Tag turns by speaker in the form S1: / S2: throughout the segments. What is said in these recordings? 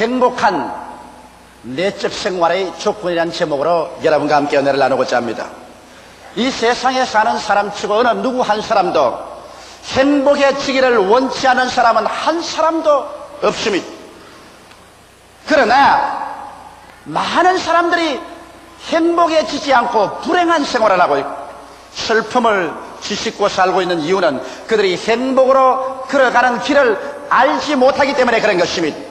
S1: 행복한 내적 생활의 조건이라는 제목으로 여러분과 함께 연애를 나누고자 합니다. 이 세상에 사는 사람 치고 어느 누구 한 사람도 행복해지기를 원치 않은 사람은 한 사람도 없습니다. 그러나 많은 사람들이 행복해지지 않고 불행한 생활을 하고 있고 슬픔을 지식고 살고 있는 이유는 그들이 행복으로 걸어가는 길을 알지 못하기 때문에 그런 것입니다.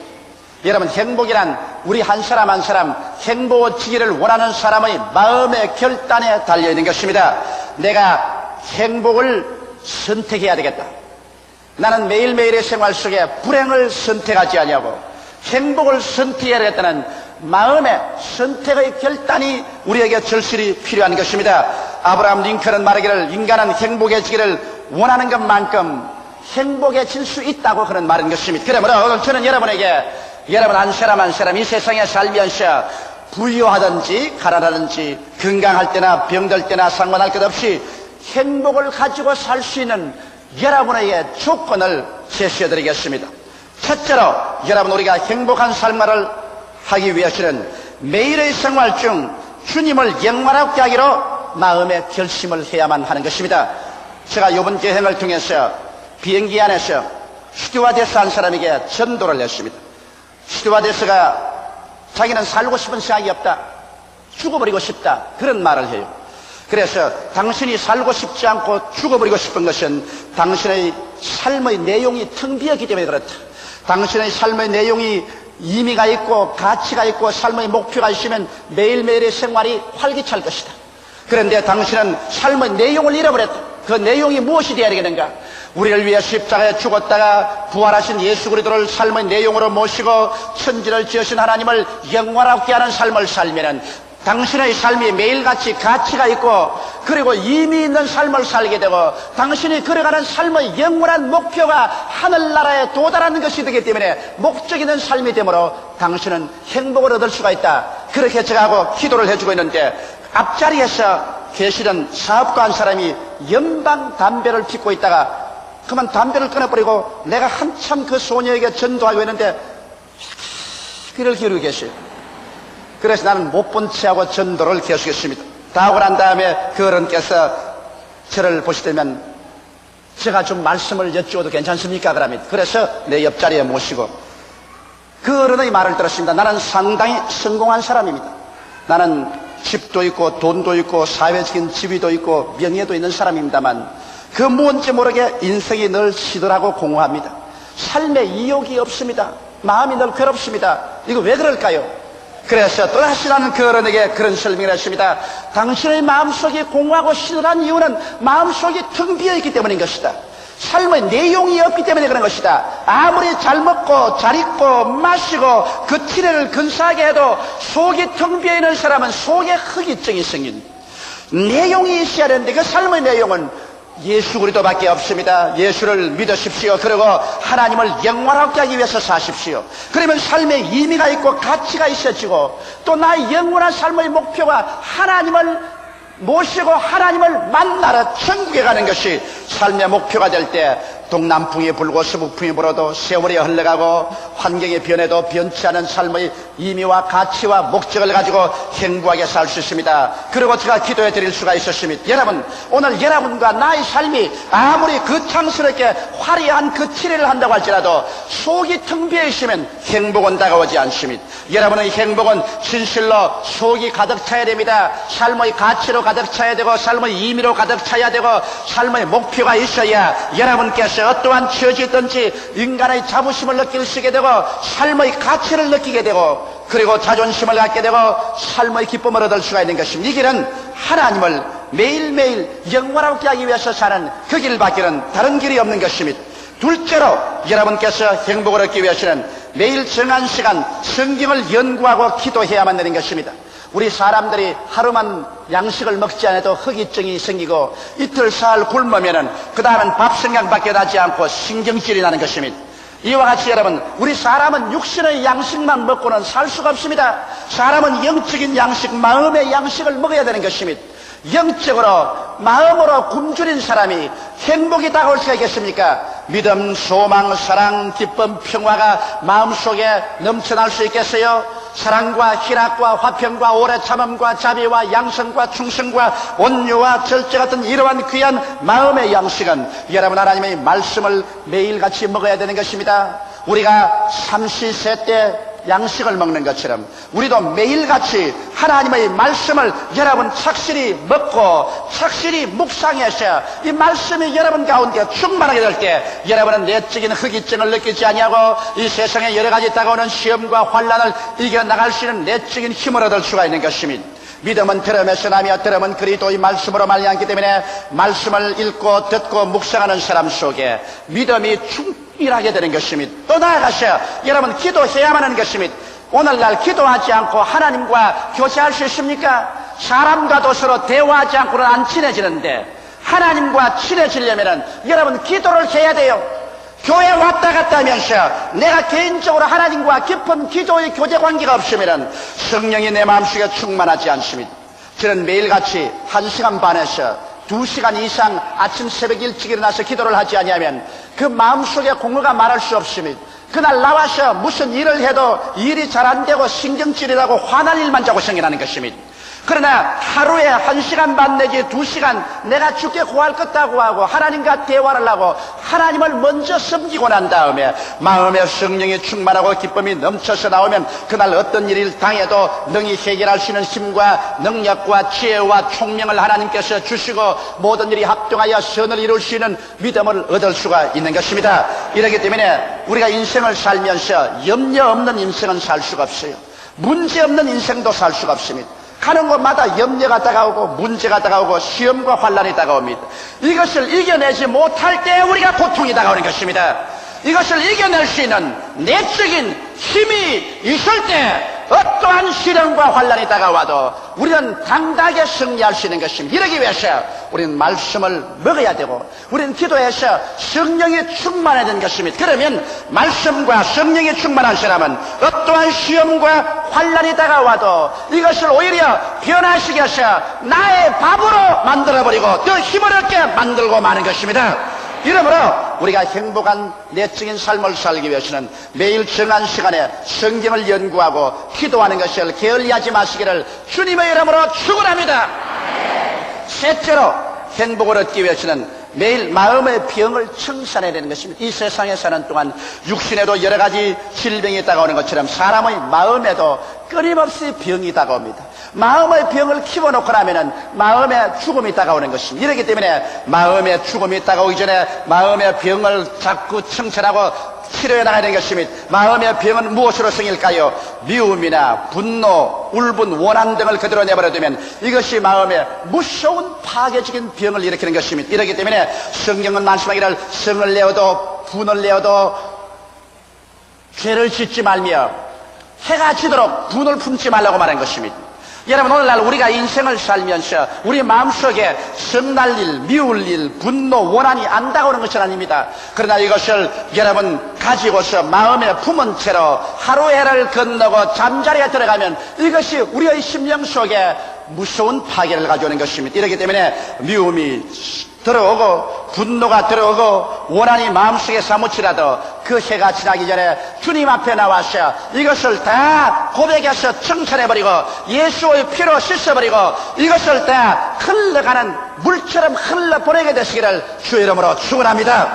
S1: 여러분 행복이란 우리 한 사람 한 사람 행복해지기를 원하는 사람의 마음의 결단에 달려있는 것입니다. 내가 행복을 선택해야 되겠다. 나는 매일매일의 생활 속에 불행을 선택하지 아니하고 행복을 선택해야 되겠다는 마음의 선택의 결단이 우리에게 절실히 필요한 것입니다. 아브라함 링컨은 말하기를 인간은 행복해지기를 원하는 것만큼 행복해질 수 있다고 그런 말인 것입니다. 그러므로 오늘 저는 여러분에게 여러분 한 사람 한 사람 이 세상에 살면서 부유하든지 가난하든지 건강할 때나 병들 때나 상관할 것 없이 행복을 가지고 살 수 있는 여러분에게 조건을 제시해 드리겠습니다. 첫째로 여러분 우리가 행복한 삶을 하기 위해서는 매일의 생활 중 주님을 영원하게 하기로 마음의 결심을 해야만 하는 것입니다. 제가 이번 여행을 통해서 비행기 안에서 스튜어데스 한 사람에게 전도를 했습니다. 스튜어데스가 자기는 살고 싶은 생각이 없다. 죽어버리고 싶다. 그런 말을 해요. 그래서 당신이 살고 싶지 않고 죽어버리고 싶은 것은 당신의 삶의 내용이 텅 비었기 때문에 그렇다. 당신의 삶의 내용이 의미가 있고 가치가 있고 삶의 목표가 있으면 매일매일의 생활이 활기찰 것이다. 그런데 당신은 삶의 내용을 잃어버렸다. 그 내용이 무엇이 되어야 되겠는가? 우리를 위해 십자가에 죽었다가 부활하신 예수 그리스도를 삶의 내용으로 모시고 천지를 지으신 하나님을 영원하게 하는 삶을 살면은 당신의 삶이 매일같이 가치가 있고 그리고 의미 있는 삶을 살게 되고 당신이 걸어가는 삶의 영원한 목표가 하늘나라에 도달하는 것이 되기 때문에 목적 있는 삶이 되므로 당신은 행복을 얻을 수가 있다. 그렇게 제가 하고 기도를 해주고 있는데 앞자리에서 계시던 사업가 한 사람이 연방 담배를 피고 있다가 그만 담배를 끊어버리고 내가 한참 그 소녀에게 전도하고 있는데 귀를 기울이고 계셔요. 그래서 나는 못 본 채하고 전도를 계속했습니다. 다 하고 난 다음에 그 어른께서 저를 보시더면 제가 좀 말씀을 여쭈어도 괜찮습니까? 그러면 그래서 내 옆자리에 모시고 그 어른의 말을 들었습니다. 나는 상당히 성공한 사람입니다. 나는 집도 있고 돈도 있고 사회적인 지위도 있고 명예도 있는 사람입니다만 그 뭔지 모르게 인생이 늘 시들하고 공허합니다. 삶에 이욕이 없습니다. 마음이 늘 괴롭습니다. 이거 왜 그럴까요? 그래서 또다시 나는 그 어른에게 그런 설명을 했습니다. 당신의 마음속이 공허하고 시들한 이유는 마음속이 텅 비어있기 때문인 것이다. 삶의 내용이 없기 때문에 그런 것이다. 아무리 잘 먹고 잘 입고 마시고 그 티를 근사하게 해도 속이 텅 비어있는 사람은 속에 흑이증이 생긴 내용이 있어야 되는데 그 삶의 내용은 예수 그리스도밖에 없습니다. 예수를 믿으십시오. 그리고 하나님을 영원하게 하기 위해서 사십시오. 그러면 삶에 의미가 있고 가치가 있어지고 또 나의 영원한 삶의 목표가 하나님을 모시고 하나님을 만나러 천국에 가는 것이 삶의 목표가 될 때 동남풍이 불고 서북풍이 불어도 세월이 흘러가고 환경이 변해도 변치 않은 삶의 의미와 가치와 목적을 가지고 행복하게 살 수 있습니다. 그리고 제가 기도해 드릴 수가 있었습니다. 여러분 오늘 여러분과 나의 삶이 아무리 거창스럽게 화려한 그 치레를 한다고 할지라도 속이 텅 비어 있으면 행복은 다가오지 않습니다. 여러분의 행복은 진실로 속이 가득 차야 됩니다. 삶의 가치로 가득 차야 되고 삶의 의미로 가득 차야 되고 삶의 목표가 있어야 여러분께서 어떠한 처지든지 인간의 자부심을 느낄 수 있게 되고 삶의 가치를 느끼게 되고 그리고 자존심을 갖게 되고 삶의 기쁨을 얻을 수가 있는 것입니다. 이 길은 하나님을 매일매일 영원하게 하기 위해서 사는 그 길밖에는 다른 길이 없는 것입니다. 둘째로 여러분께서 행복을 얻기 위해서는 매일 정한 시간 성경을 연구하고 기도해야만 되는 것입니다. 우리 사람들이 하루만 양식을 먹지 않아도 허기증이 생기고 이틀 사흘 굶으면은 그 다음은 밥 생각밖에 나지 않고 신경질이 나는 것입니다. 이와 같이 여러분, 우리 사람은 육신의 양식만 먹고는 살 수가 없습니다. 사람은 영적인 양식, 마음의 양식을 먹어야 되는 것입니다. 영적으로, 마음으로 굶주린 사람이 행복이 다가올 수가 있겠습니까? 믿음, 소망, 사랑, 기쁨, 평화가 마음속에 넘쳐날 수 있겠어요? 사랑과 희락과 화평과 오래 참음과 자비와 양성과 충성과 온유와 절제 같은 이러한 귀한 마음의 양식은 여러분 하나님의 말씀을 매일같이 먹어야 되는 것입니다. 우리가 삼시세 때 양식을 먹는 것처럼 우리도 매일같이 하나님의 말씀을 여러분 착실히 먹고 착실히 묵상해서 이 말씀이 여러분 가운데 충만하게 될 때 여러분은 내적인 흑기증을 느끼지 아니하고 이 세상에 여러 가지 다가오는 시험과 환란을 이겨나갈 수 있는 내적인 힘을 얻을 수가 있는 것입니다. 믿음은 들음에서 나며 들음은 그리스도의 말씀으로 말미암기 때문에 말씀을 읽고 듣고 묵상하는 사람 속에 믿음이 충 실하게 되는 것입니다. 또 나아가서 여러분 기도해야만 하는 것입니다. 오늘날 기도하지 않고 하나님과 교제할 수 있습니까? 사람과도 서로 대화하지 않고는 안 친해지는데 하나님과 친해지려면 여러분 기도를 해야 돼요. 교회 왔다 갔다 하면서 내가 개인적으로 하나님과 깊은 기도의 교제 관계가 없으면 성령이 내 마음속에 충만하지 않습니다. 저는 매일같이 한 시간 반에서 두 시간 이상 아침 새벽 일찍 일어나서 기도를 하지 아니하면 그 마음속에 공허가 말할 수 없습니다. 그날 나와서 무슨 일을 해도 일이 잘 안 되고 신경질이라고 화날 일만 자고 생겨나는 것입니다. 그러나 하루에 한 시간 반 내지 두 시간 내가 죽게 구할 것다고 하고 하나님과 대화를 하고 하나님을 먼저 섬기고 난 다음에 마음의 성령이 충만하고 기쁨이 넘쳐서 나오면 그날 어떤 일을 당해도 능히 해결할 수 있는 힘과 능력과 지혜와 총명을 하나님께서 주시고 모든 일이 합동하여 선을 이룰 수 있는 믿음을 얻을 수가 있는 것입니다. 이렇기 때문에 우리가 인생을 살면서 염려 없는 인생은 살 수가 없어요. 문제 없는 인생도 살 수가 없습니다. 가는 곳마다 염려가 다가오고 문제가 다가오고 시험과 환란이 다가옵니다. 이것을 이겨내지 못할 때 우리가 고통이 다가오는 것입니다. 이것을 이겨낼 수 있는 내적인 힘이 있을 때 어떠한 시련과 환란이 다가와도 우리는 당당하게 승리할 수 있는 것입니다. 이러기 위해서 우리는 말씀을 먹어야 되고 우리는 기도해서 성령이 충만해야 되는 것입니다. 그러면 말씀과 성령이 충만한 사람은 어떠한 시험과 환란이 다가와도 이것을 오히려 변화시켜서 나의 밥으로 만들어버리고 더 힘을 얻게 만들고 마는 것입니다. 이러므로 우리가 행복한 내적인 삶을 살기 위해서는 매일 정한 시간에 성경을 연구하고 기도하는 것을 게을리하지 마시기를 주님의 이름으로 축원합니다. 셋째로 행복을 얻기 위해서는 매일 마음의 병을 청산해야 되는 것입니다. 이 세상에 사는 동안 육신에도 여러 가지 질병이 다가오는 것처럼 사람의 마음에도 끊임없이 병이 다가옵니다. 마음의 병을 키워놓고 나면은 마음의 죽음이 다가오는 것입니다. 이렇기 때문에 마음의 죽음이 다가오기 전에 마음의 병을 자꾸 청산하고 치료해 나가야 되는 것입니다. 마음의 병은 무엇으로 생길까요? 미움이나 분노, 울분, 원한 등을 그대로 내버려두면 이것이 마음에 무서운 파괴적인 병을 일으키는 것입니다. 이렇기 때문에 성경은 말씀하기를 성을 내어도 분을 내어도 죄를 짓지 말며 해가 지도록 분을 품지 말라고 말한 것입니다. 여러분 오늘날 우리가 인생을 살면서 우리 마음속에 성날 일, 미울 일, 분노, 원한이 안 다가오는 것은 아닙니다. 그러나 이것을 여러분 가지고서 마음에 품은 채로 하루 해를 건너고 잠자리에 들어가면 이것이 우리의 심령 속에 무서운 파괴를 가져오는 것입니다. 이렇기 때문에 미움이 들어오고 분노가 들어오고 원한이 마음속에 사무치라도 그 해가 지나기 전에 주님 앞에 나와서 이것을 다 고백해서 청산해버리고 예수의 피로 씻어버리고 이것을 다 흘러가는 물처럼 흘러보내게 되시기를 주의 이름으로 축원합니다.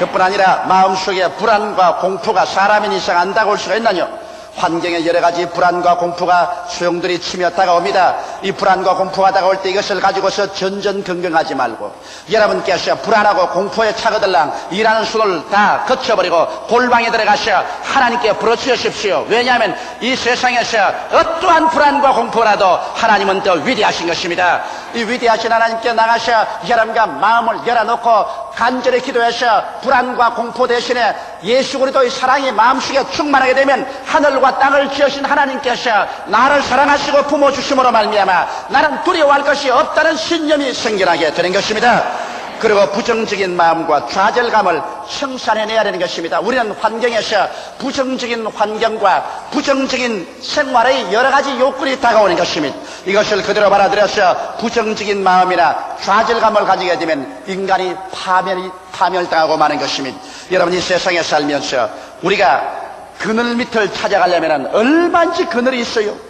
S1: 그뿐 아니라 마음속에 불안과 공포가 사람인 이상 안 다가올 수가 있나요? 환경에 여러 가지 불안과 공포가 소용돌이 치며 다가옵니다. 이 불안과 공포가 다가올 때 이것을 가지고서 전전긍긍하지 말고 여러분께서 불안하고 공포에 차거들랑 일하는 수를 다 거쳐버리고 골방에 들어가서 하나님께 부르짖으십시오. 왜냐하면 이 세상에서 어떠한 불안과 공포라도 하나님은 더 위대하신 것입니다. 이 위대하신 하나님께 나가서 여러분과 마음을 열어놓고 간절히 기도해서 불안과 공포 대신에 예수 그리스도의 사랑이 마음속에 충만하게 되면 하늘과 땅을 지으신 하나님께서 나를 사랑하시고 부모 주심으로 말미암아 나는 두려워할 것이 없다는 신념이 생겨나게 되는 것입니다. 그리고 부정적인 마음과 좌절감을 청산해내야 되는 것입니다. 우리는 환경에서 부정적인 환경과 부정적인 생활의 여러 가지 요건이 다가오는 것입니다. 이것을 그대로 받아들여서 부정적인 마음이나 좌절감을 가지게 되면 인간이 파멸이, 파멸당하고 마는 것입니다. 여러분 이 세상에 살면서 우리가 그늘 밑을 찾아가려면 얼마인지 그늘이 있어요.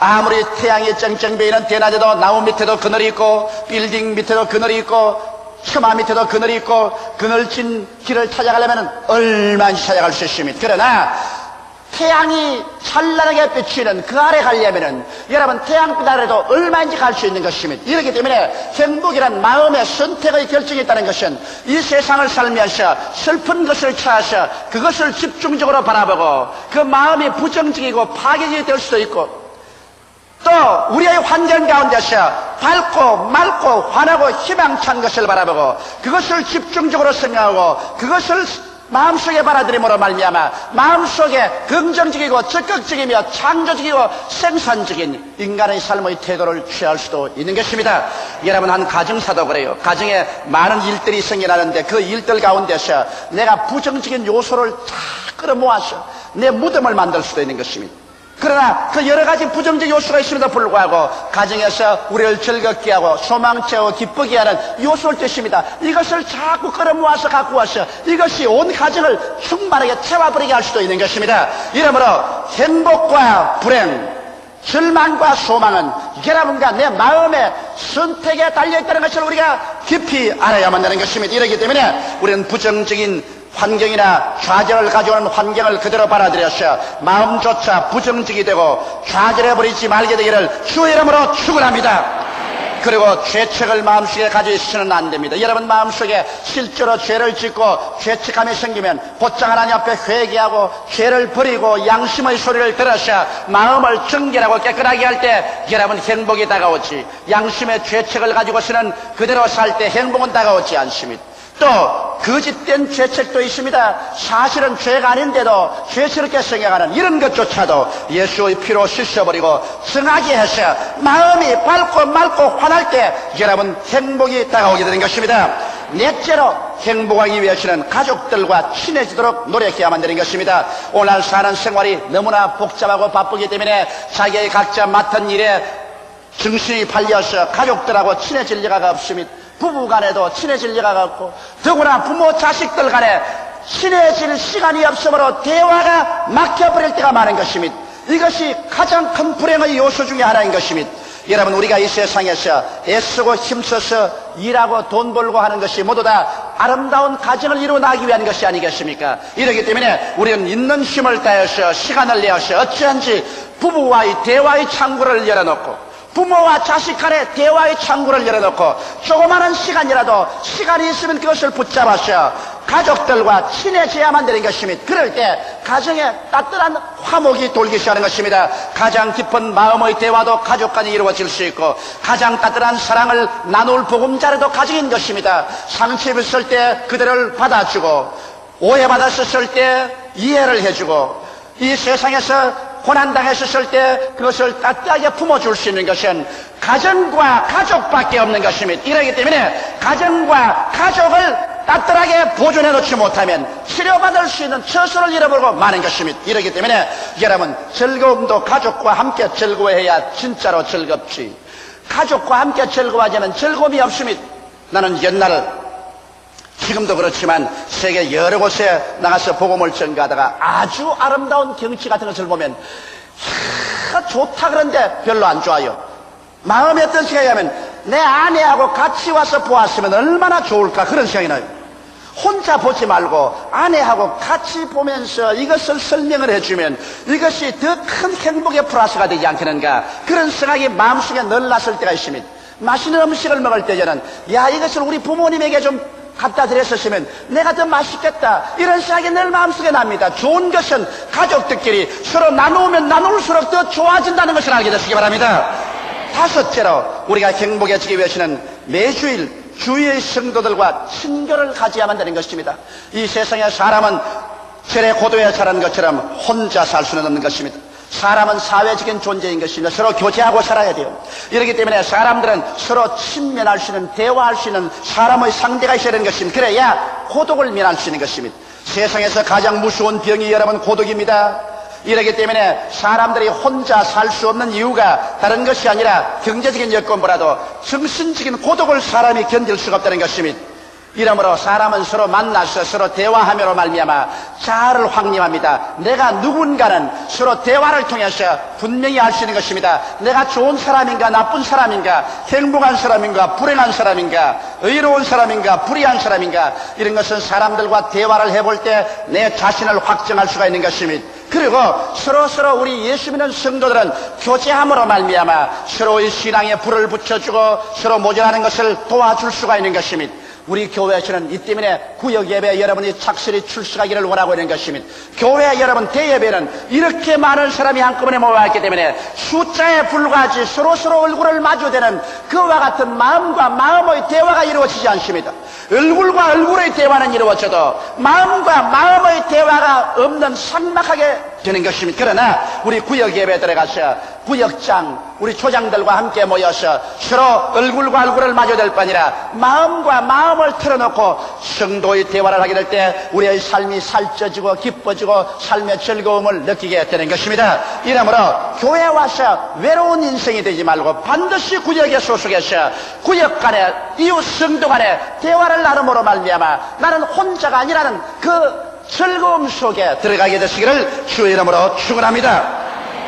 S1: 아무리 태양이 쨍쨍 베이는 대낮에도 나무 밑에도 그늘이 있고 빌딩 밑에도 그늘이 있고 처마 밑에도 그늘이 있고 그늘진 길을 찾아가려면 얼마인지 찾아갈 수 있습니다. 그러나 태양이 찬란하게 비치는 그 아래 가려면은 여러분 태양빛 아래도 얼마인지 갈 수 있는 것입니다. 이렇기 때문에 행복이란 마음의 선택의 결정이 있다는 것은 이 세상을 살면서 슬픈 것을 찾아서 그것을 집중적으로 바라보고 그 마음이 부정적이고 파괴적이 될 수도 있고 또 우리의 환경 가운데서 밝고 맑고 환하고 희망찬 것을 바라보고 그것을 집중적으로 생각하고 그것을 마음속에 받아들임으로 말미암아 마음속에 긍정적이고 적극적이며 창조적이고 생산적인 인간의 삶의 태도를 취할 수도 있는 것입니다. 여러분 한 가정사도 그래요. 가정에 많은 일들이 생겨나는데 그 일들 가운데서 내가 부정적인 요소를 다 끌어모아서 내 무덤을 만들 수도 있는 것입니다. 그러나 그 여러 가지 부정적 요소가 있음에도 불구하고 가정에서 우리를 즐겁게 하고 소망채워 기쁘게 하는 요소를 뜻입니다. 이것을 자꾸 끌어모아서 갖고 와서 이것이 온 가정을 충만하게 채워버리게 할 수도 있는 것입니다. 이러므로 행복과 불행, 절망과 소망은 여러분과 내 마음의 선택에 달려있다는 것을 우리가 깊이 알아야만 되는 것입니다. 이러기 때문에 우리는 부정적인 환경이나 좌절을 가져오는 환경을 그대로 받아들여서 마음조차 부정적이 되고 좌절해버리지 말게 되기를 주의 이름으로 축원합니다. 그리고 죄책을 마음속에 가지고 있으면 안 됩니다. 여러분 마음속에 실제로 죄를 짓고 죄책감이 생기면 곧장 하나님 앞에 회개하고 죄를 버리고 양심의 소리를 들어서 마음을 정결하고 깨끗하게 할 때 여러분 행복이 다가오지 양심의 죄책을 가지고서는 그대로 살 때 행복은 다가오지 않습니다. 또 거짓된 죄책도 있습니다. 사실은 죄가 아닌데도 죄스럽게 생각하는 이런 것조차도 예수의 피로 씻어버리고 정하게 해서 마음이 밝고 맑고 환할 때 여러분 행복이 다가오게 되는 것입니다. 넷째로 행복하기 위해서는 가족들과 친해지도록 노력해야만 되는 것입니다. 오늘 사는 생활이 너무나 복잡하고 바쁘기 때문에 자기의 각자 맡은 일에 정신이 팔려서 가족들하고 친해질 리가 없습니다. 부부 간에도 친해질 리가 없고 더구나 부모 자식들 간에 친해질 시간이 없으므로 대화가 막혀버릴 때가 많은 것입니다. 이것이 가장 큰 불행의 요소 중에 하나인 것입니다. 여러분 우리가 이 세상에서 애쓰고 힘써서 일하고 돈 벌고 하는 것이 모두 다 아름다운 가정을 이루어 나기 위한 것이 아니겠습니까? 이러기 때문에 우리는 있는 힘을 다해서 시간을 내어서 어찌한지 부부와의 대화의 창구를 열어놓고 부모와 자식 간의 대화의 창구를 열어놓고 조그마한 시간이라도 시간이 있으면 그것을 붙잡아서 가족들과 친해져야만 되는 것입니다. 그럴 때 가정에 따뜻한 화목이 돌기 시작하는 것입니다. 가장 깊은 마음의 대화도 가족 간에 이루어질 수 있고 가장 따뜻한 사랑을 나눌 보금자리도 가정인 것입니다. 상처 입었을 때 그들을 받아주고 오해받았을 때 이해를 해주고 이 세상에서 고난당했었을 때 그것을 따뜻하게 품어줄 수 있는 것은 가정과 가족밖에 없는 것입니다. 이러기 때문에 가정과 가족을 따뜻하게 보존해 놓지 못하면 치료받을 수 있는 처소를 잃어버리고 마는 것입니다. 이러기 때문에 여러분 즐거움도 가족과 함께 즐거워해야 진짜로 즐겁지. 가족과 함께 즐거워하자면 즐거움이 없습니다. 나는 옛날 지금도 그렇지만 세계 여러 곳에 나가서 복음을 전가하다가 아주 아름다운 경치 같은 것을 보면 하, 좋다 그런데 별로 안 좋아요. 마음에 어떤 생각이 하면 내 아내하고 같이 와서 보았으면 얼마나 좋을까 그런 생각이 나요. 혼자 보지 말고 아내하고 같이 보면서 이것을 설명을 해주면 이것이 더 큰 행복의 플러스가 되지 않겠는가 그런 생각이 마음속에 늘 났을 때가 있습니다. 맛있는 음식을 먹을 때 저는 야 이것을 우리 부모님에게 좀 갖다 드렸었으면 내가 더 맛있겠다. 이런 생각이 늘 마음속에 납니다. 좋은 것은 가족들끼리 서로 나누면 나눌수록 더 좋아진다는 것을 알게 되시기 바랍니다. 다섯째로 우리가 행복해지기 위해서는 매주일 주위의 성도들과 친교를 가져야만 되는 것입니다. 이 세상에 사람은 절의 고도에 자라는 것처럼 혼자 살 수는 없는 것입니다. 사람은 사회적인 존재인 것입니다. 서로 교제하고 살아야 돼요. 이렇기 때문에 사람들은 서로 친면할 수 있는, 대화할 수 있는 사람의 상대가 있어야 되는 것입니다. 그래야 고독을 면할 수 있는 것입니다. 세상에서 가장 무서운 병이 여러분 고독입니다. 이러기 때문에 사람들이 혼자 살 수 없는 이유가 다른 것이 아니라 경제적인 여건보다도 정신적인 고독을 사람이 견딜 수가 없다는 것입니다. 이러므로 사람은 서로 만나서 서로 대화하며로 말미암아 자아를 확립합니다. 내가 누군가는 서로 대화를 통해서 분명히 알 수 있는 것입니다. 내가 좋은 사람인가 나쁜 사람인가 행복한 사람인가 불행한 사람인가 의로운 사람인가 불의한 사람인가 이런 것은 사람들과 대화를 해볼 때 내 자신을 확정할 수가 있는 것입니다. 그리고 서로 서로 우리 예수 믿는 성도들은 교제함으로 말미암아 서로의 신앙에 불을 붙여주고 서로 모자라는 것을 도와줄 수가 있는 것입니다. 우리 교회에서는 이 때문에 구역 예배 여러분이 착실히 출석하기를 원하고 있는 것입니다. 교회 여러분 대예배는 이렇게 많은 사람이 한꺼번에 모여있기 때문에 숫자에 불과하지 서로 서로 얼굴을 마주대는 그와 같은 마음과 마음의 대화가 이루어지지 않습니다. 얼굴과 얼굴의 대화는 이루어져도 마음과 마음의 대화가 없는 삭막하게 되는 것입니다. 그러나 우리 구역 예배 들어가서 구역장 우리 조장들과 함께 모여서 서로 얼굴과 얼굴을 마주댈 뿐 아니라 마음과 마음을 털어놓고 성도의 대화를 하게 될 때 우리의 삶이 살쪄지고 기뻐지고 삶의 즐거움을 느끼게 되는 것입니다. 이러므로 교회 와서 외로운 인생이 되지 말고 반드시 구역에 소속해서 구역 간에 이웃 성도 간에 대화를 나눔으로 말미암아 나는 혼자가 아니라는 그 즐거움 속에 들어가게 되시기를 주의 이름으로 축원합니다.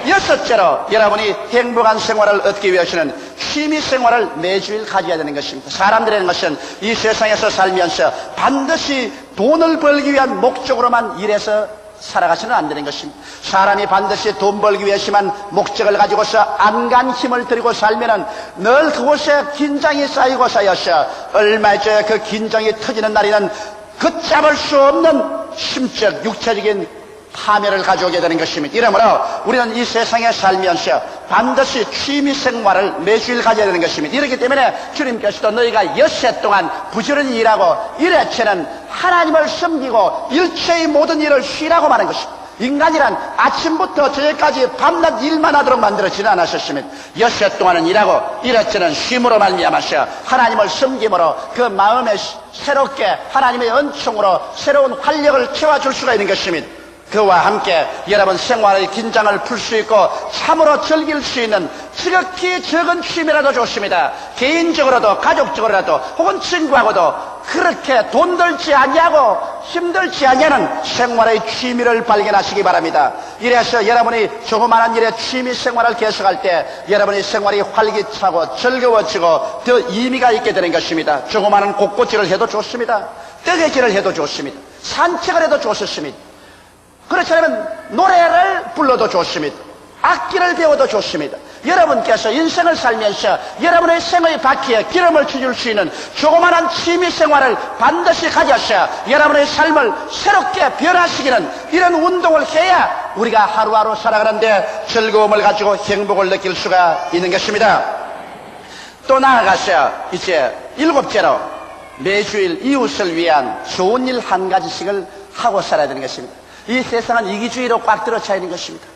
S1: 여섯째로 여러분이 행복한 생활을 얻기 위해서는 취미 생활을 매주일 가져야 되는 것입니다. 사람들이라는 것은 이 세상에서 살면서 반드시 돈을 벌기 위한 목적으로만 일해서 살아가서는 안 되는 것입니다. 사람이 반드시 돈 벌기 위해서만 목적을 가지고서 안간 힘을 들이고 살면은 늘 그곳에 긴장이 쌓이고 쌓여서 얼마 전에 그 긴장이 터지는 날에는 걷잡을 수 없는 심적, 육체적인 파멸을 가져오게 되는 것입니다. 이러므로 우리는 이 세상에 살면서 반드시 취미 생활을 매주일 가져야 되는 것입니다. 이렇기 때문에 주님께서도 너희가 엿새 동안 부지런히 일하고 일회체는 하나님을 섬기고 일체의 모든 일을 쉬라고 말한 것입니다. 인간이란 아침부터 저녁까지 밤낮 일만 하도록 만들어지는 않으셨으면 엿새 동안은 일하고 일회체는 쉼으로 말미암아서 하나님을 섬김으로 그 마음에 새롭게 하나님의 은총으로 새로운 활력을 채워줄 수가 있는 것입니다. 그와 함께 여러분 생활의 긴장을 풀 수 있고 참으로 즐길 수 있는 지극히 적은 취미라도 좋습니다. 개인적으로도 가족적으로라도 혹은 친구하고도 그렇게 돈 들지 아니하고 힘들지 아니하는 생활의 취미를 발견하시기 바랍니다. 이래서 여러분이 조그마한 일에 취미 생활을 계속할 때 여러분의 생활이 활기차고 즐거워지고 더 의미가 있게 되는 것입니다. 조그마한 곳곳질을 해도 좋습니다. 뜨개질을 해도 좋습니다. 산책을 해도 좋습니다. 그렇지 않으면 노래를 불러도 좋습니다. 악기를 배워도 좋습니다. 여러분께서 인생을 살면서 여러분의 생의 바퀴에 기름을 쳐줄 수 있는 조그마한 취미 생활을 반드시 가져서 여러분의 삶을 새롭게 변화시키는 이런 운동을 해야 우리가 하루하루 살아가는데 즐거움을 가지고 행복을 느낄 수가 있는 것입니다. 또 나아가서 이제 일곱째로 매주일 이웃을 위한 좋은 일 한 가지씩을 하고 살아야 되는 것입니다. 이 세상은 이기주의로 꽉 들어차 있는 것입니다.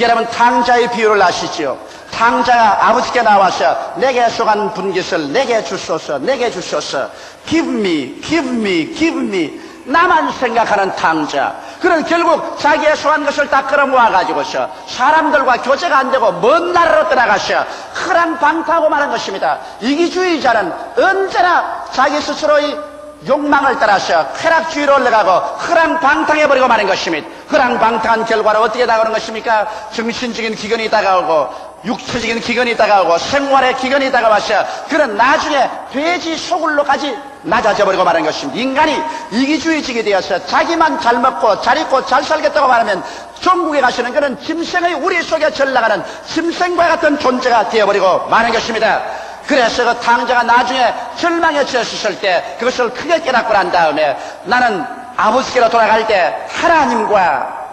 S1: 여러분 탕자의 비유를 아시지요? 탕자가 아버지께 나와서 내게 속한 분깃을 내게 주소서 내게 주소서 give me give me give me 나만 생각하는 탕자 그는 결국 자기의 소한 것을 다 끌어모아 가지고서 사람들과 교제가 안 되고 먼 나라로 떠나가서 허랑방탕하고 마는 것입니다 이기주의자는 언제나 자기 스스로의 욕망을 따라서 쾌락주의로 올라가고 허랑방탕해버리고 마는 것입니다. 허랑방탕한 결과로 어떻게 다가오는 것입니까? 정신적인 기근이 다가오고 육체적인 기근이 다가오고 생활의 기근이 다가와서 그는 나중에 돼지 소굴로까지 낮아져 버리고 마는 것입니다. 인간이 이기주의적이 되어서 자기만 잘 먹고 잘 입고 잘 살겠다고 말하면 전국에 가시는 그는 짐승의 우리 속에 전락하는 짐승과 같은 존재가 되어버리고 마는 것입니다. 그래서 그 탕자가 나중에 절망에 처했을 때 그것을 크게 깨닫고 난 다음에 나는 아버지께로 돌아갈 때 하나님과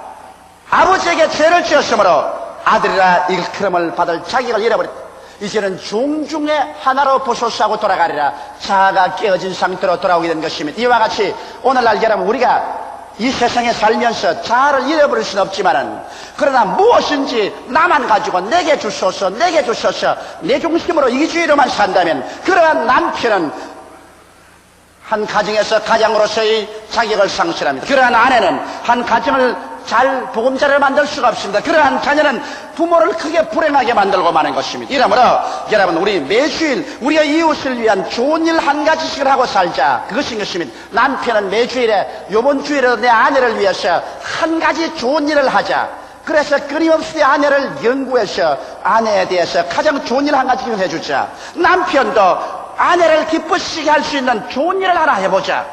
S1: 아버지에게 죄를 지었으므로 아들이라 일컬음을 받을 자격을 잃어버렸다. 이제는 중중의 하나로 보소서하고 돌아가리라 자아가 깨어진 상태로 돌아오게 된 것입니다. 이와 같이 오늘날 여러분 우리가 이 세상에 살면서 자아를 잃어버릴 수는 없지만은 그러나 무엇인지 나만 가지고 내게 주소서 내게 주소서 내 중심으로 이기주의로만 산다면 그러한 남편은 한 가정에서 가장으로서의 자격을 상실합니다. 그러한 아내는 한 가정을 잘 보금자를 만들 수가 없습니다. 그러한 자녀는 부모를 크게 불행하게 만들고 마는 것입니다. 이러므로 여러분 우리 매주일 우리가 이웃을 위한 좋은 일 한 가지씩을 하고 살자. 그것인 것입니다. 남편은 매주일에 이번 주일에도 내 아내를 위해서 한 가지 좋은 일을 하자. 그래서 끊임없이 아내를 연구해서 아내에 대해서 가장 좋은 일 한 가지씩 해주자. 남편도 아내를 기쁘시게 할 수 있는 좋은 일을 하나 해보자.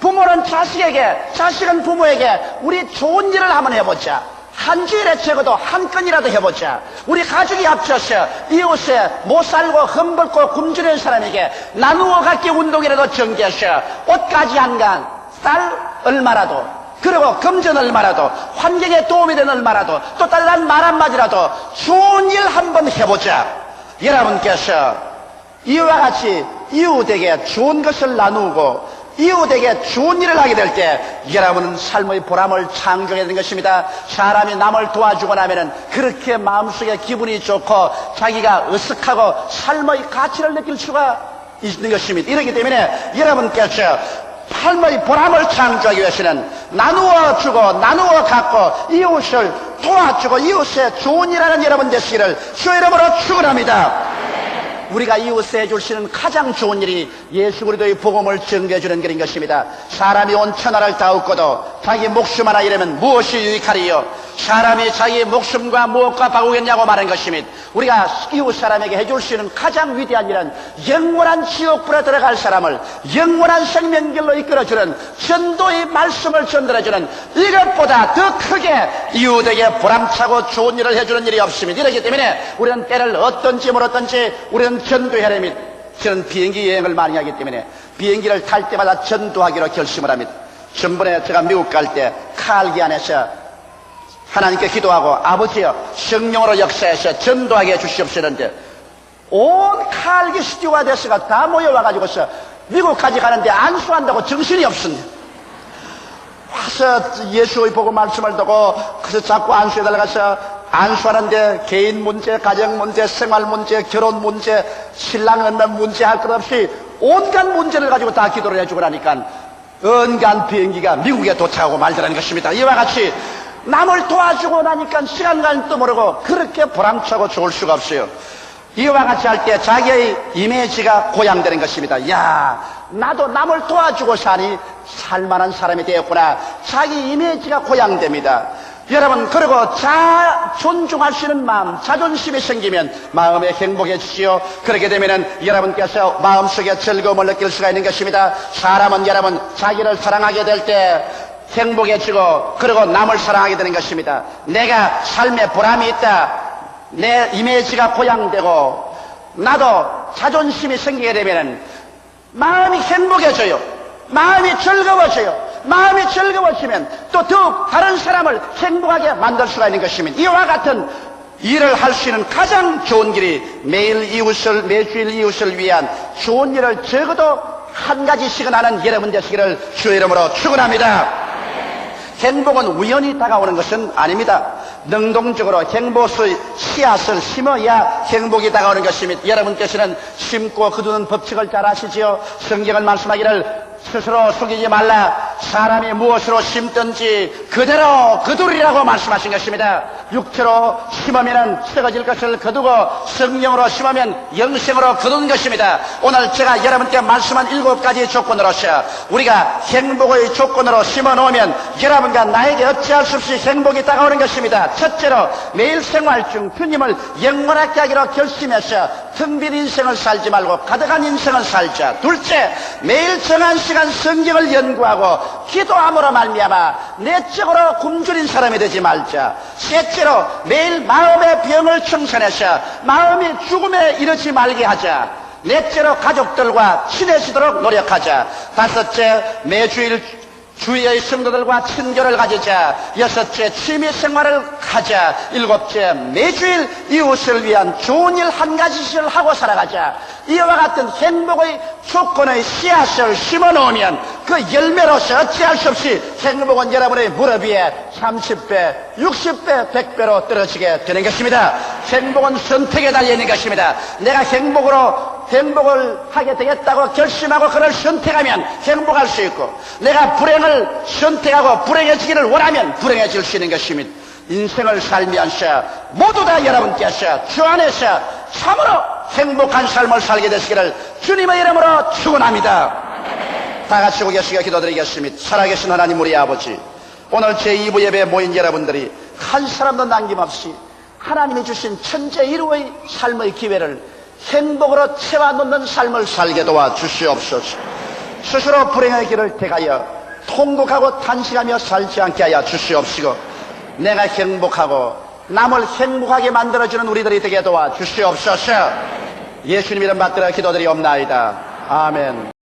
S1: 부모는 자식에게, 자식은 부모에게 우리 좋은 일을 한번 해보자. 한 주일에 적어도 한 건이라도 해보자. 우리 가족이 합쳐서 이웃에 못 살고 흠벌고 굶주리는 사람에게 나누어 갖기 운동이라도 전개해서 옷까지 한 간, 쌀 얼마라도, 그리고 금전 얼마라도, 환경에 도움이 되는 얼마라도, 또 다른 말 한마디라도 좋은 일 한번 해보자. 여러분께서 이와 같이 이웃에게 좋은 것을 나누고 이웃에게 좋은 일을 하게 될 때 여러분은 삶의 보람을 창조하게 되는 것입니다. 사람이 남을 도와주고 나면은 그렇게 마음속에 기분이 좋고 자기가 으쓱하고 삶의 가치를 느낄 수가 있는 것입니다. 이렇기 때문에 여러분께서 삶의 보람을 창조하기 위해서는 나누어 주고 나누어 갖고 이웃을 도와주고 이웃에 좋은 일하는 여러분 되시기를 주 이름으로 축원합니다. 우리가 이웃에 있는 가장 좋은 일이 예수 그리스도의 복음을 전개해 주는 길인 것입니다. 사람이 온 천하를 다 얻고도 자기 목숨 하나 잃으면 무엇이 유익하리요? 사람이 자기 목숨과 무엇과 바꾸겠냐고 말한 것입니다. 우리가 이웃 사람에게 해줄 수 있는 가장 위대한 일은 영원한 지옥불에 들어갈 사람을 영원한 생명길로 이끌어주는 전도의 말씀을 전달해주는 이것보다 더 크게 이웃에게 보람차고 좋은 일을 해주는 일이 없습니다. 이렇기 때문에 우리는 때를 어떤지 모르든지 우리는 전도해야 됩니다. 저는 비행기 여행을 많이 하기 때문에 비행기를 탈 때마다 전도하기로 결심을 합니다. 전번에 제가 미국 갈 때 칼기 안에서 하나님께 기도하고 아버지여 성령으로 역사해서 전도하게 해주시옵시는데 온 칼기 스튜어데스가 다 모여와가지고서 미국까지 가는데 안수한다고 정신이 없습니다. 와서 예수의 보고 말씀을 듣고 그래서 자꾸 안수해달라고 해서 안수하는데 개인 문제, 가정 문제, 생활 문제, 결혼 문제, 신랑 얻는 문제 할 것 없이 온갖 문제를 가지고 다 기도를 해주고 나니까 은간 비행기가 미국에 도착하고 말더라는 것입니다. 이와 같이 남을 도와주고 나니까 시간 가는 또 모르고 그렇게 보람차고 좋을 수가 없어요. 이와 같이 할 때 자기의 이미지가 고양되는 것입니다. 야, 나도 남을 도와주고 사니 살만한 사람이 되었구나. 자기 이미지가 고양됩니다. 여러분, 그리고 자, 있는 마음, 자존심이 생기면 마음에 행복해지시오. 그렇게 되면은 여러분께서 마음속에 즐거움을 느낄 수가 있는 것입니다. 사람은 여러분, 자기를 사랑하게 될 때 행복해지고, 그리고 남을 사랑하게 되는 것입니다. 내가 삶에 보람이 있다. 내 이미지가 고양되고 나도 자존심이 생기게 되면 마음이 행복해져요. 마음이 즐거워져요. 마음이 즐거워지면 또 더욱 다른 사람을 행복하게 만들 수가 있는 것입니다. 이와 같은 일을 할 수 있는 가장 좋은 길이 매일 이웃을, 매주일 이웃을 위한 좋은 일을 적어도 한 가지씩은 하는 여러분 되시기를 주 이름으로 축원합니다. 행복은 우연히 다가오는 것은 아닙니다. 능동적으로 행복의 씨앗을 심어야 행복이 다가오는 것입니다. 여러분께서는 심고 거두는 법칙을 잘 아시지요? 성경을 말씀하기를 스스로 속이지 말라. 사람이 무엇으로 심든지 그대로 거두리라고 말씀하신 것입니다. 육체로 심으면 썩어질 것을 거두고 성령으로 심으면 영생으로 거두는 것입니다. 오늘 제가 여러분께 말씀한 일곱 가지 조건으로서 우리가 행복의 조건으로 심어 놓으면 여러분과 나에게 어찌할 수 없이 행복이 다가오는 것입니다. 첫째로 매일 생활 중 주님을 영원하게 하기로 결심해서 텅빈 인생을 살지 말고 가득한 인생을 살자. 둘째, 매일 정한 시간 성경을 연구하고 기도함으로 말미암아 내적으로 굶주린 사람이 되지 말자. 셋째 로 매일 마음의 병을 청산해서 마음이 죽음에 이르지 말게 하자. 넷째로 가족들과 친해지도록 노력하자. 다섯째, 매주일 주위의 성도들과 친교를 가지자. 여섯째, 취미 생활을 하자. 일곱째, 매주일 이웃을 위한 좋은 일 한 가지씩을 하고 살아가자. 이와 같은 행복의 조건의 씨앗을 심어 놓으면 그 열매로서 어찌할 수 없이 행복은 여러분의 무릎 위에 30배, 60배, 100배로 떨어지게 되는 것입니다. 행복은 선택에 달려 있는 것입니다. 내가 행복으로 행복을 하게 되겠다고 결심하고 그를 선택하면 행복할 수 있고 내가 불행을 선택하고 불행해지기를 원하면 불행해질 수 있는 것입니다. 인생을 살면서 모두 다 여러분께서 주 안에서 참으로 행복한 삶을 살게 되시기를 주님의 이름으로 축원합니다. 다 같이 고개 숙여 기도드리겠습니다. 살아계신 하나님 우리 아버지 오늘 제2부 예배에 모인 여러분들이 한 사람도 남김없이 하나님이 주신 천재 일루의 삶의 기회를 행복으로 채워놓는 삶을 살게 도와 주시옵소서. 스스로 불행의 길을 택하여 통곡하고 탄식하며 살지 않게 하여 주시옵시고 내가 행복하고 남을 행복하게 만들어주는 우리들이 되게 도와 주시옵소서. 예수님 이름 받들어 기도드리옵나이다. 아멘